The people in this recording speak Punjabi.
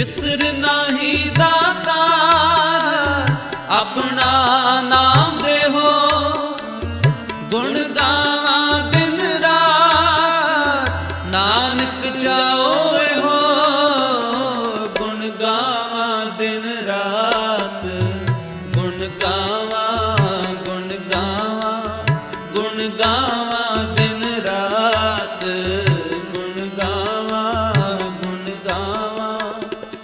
ਵਿਸਰ ਨਾਹੀ ਦਾਤਾਰ, ਆਪਣਾ ਨਾਮ ਦੇਹੋ। ਗੁਣ ਗਾਵਾਂ ਦਿਨ ਰਾਤ, ਨਾਨਕ ਚਾਓਏ ਹੋ ਗੁਣ ਗਾਵਾਂ ਦਿਨ ਰਾਤ, ਗੁਣ ਗਾਵਾਂ ਗੁਣ ਗਾਵਾਂ ਗੁਣ ਗਾਵਾਂ।